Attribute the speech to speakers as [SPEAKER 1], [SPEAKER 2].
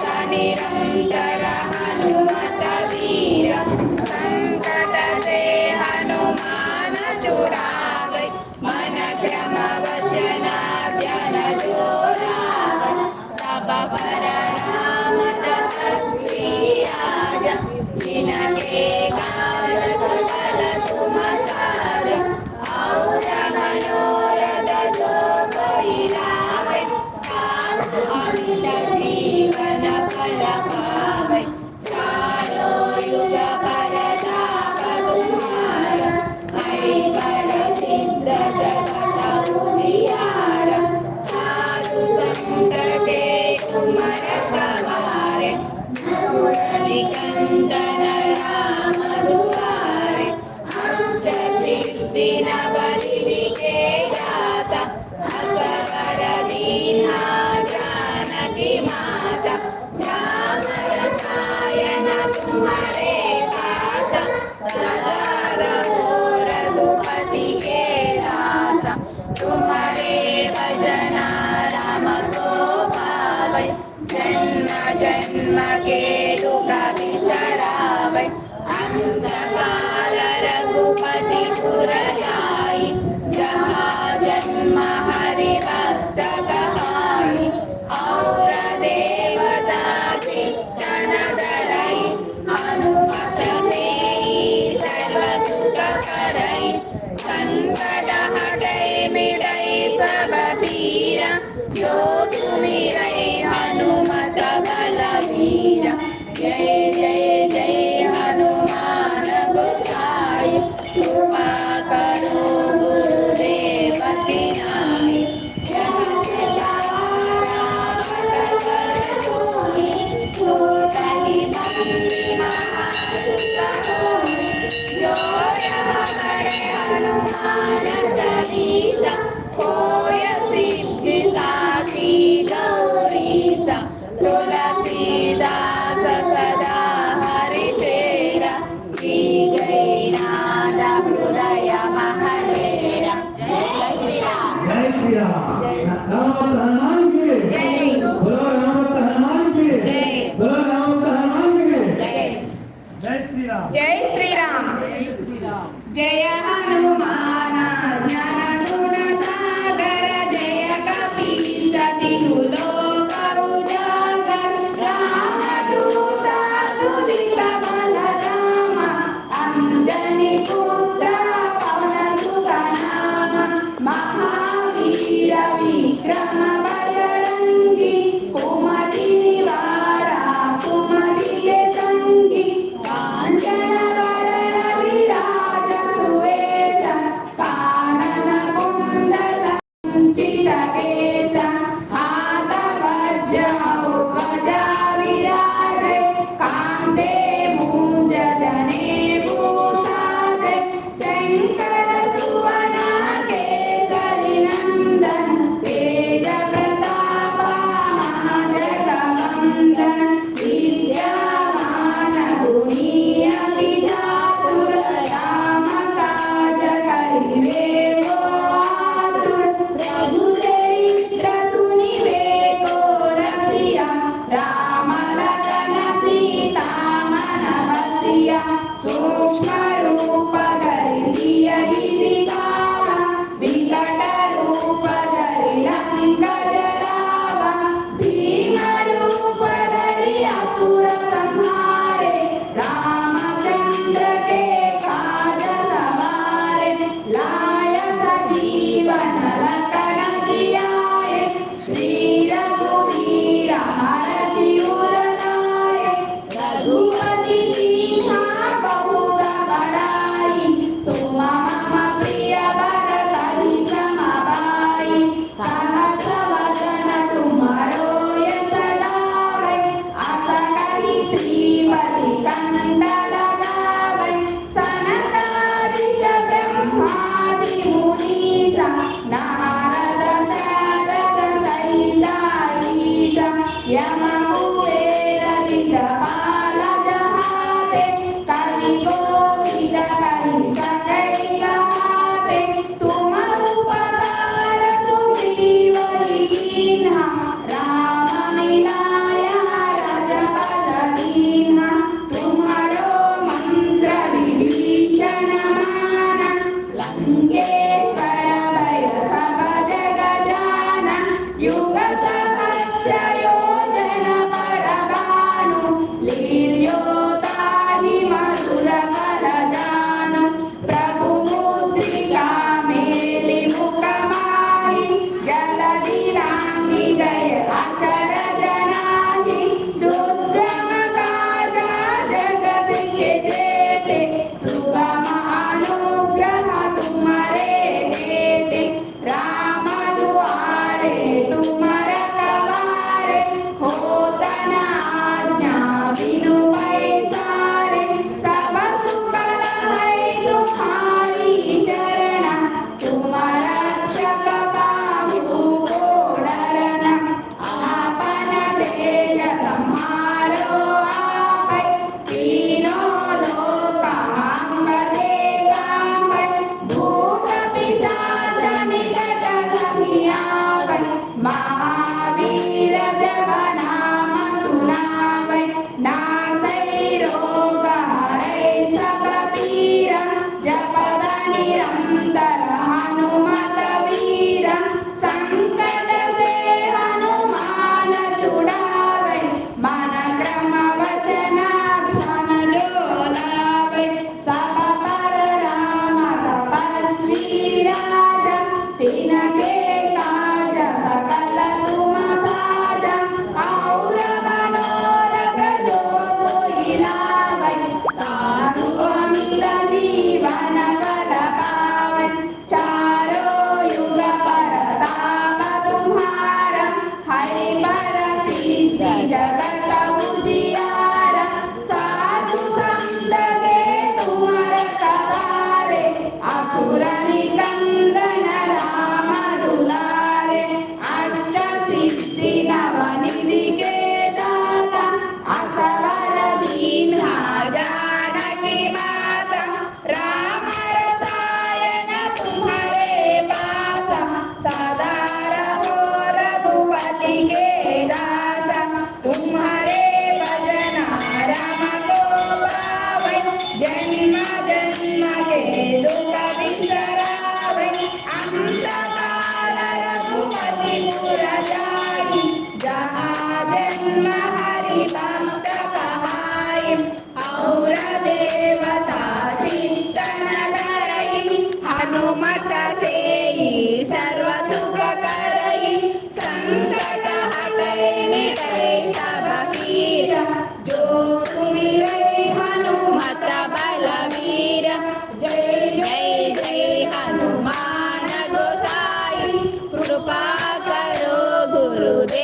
[SPEAKER 1] சாதனிரம் தரா తులసీదాస సదా హరిచేర శ్రీ జైనాథ హృదయ మహడేర
[SPEAKER 2] జయ శ్రీరామ్
[SPEAKER 1] జయ శ్రీరామ్ శ్రీరామ్ జయ Hanu Thank you. rude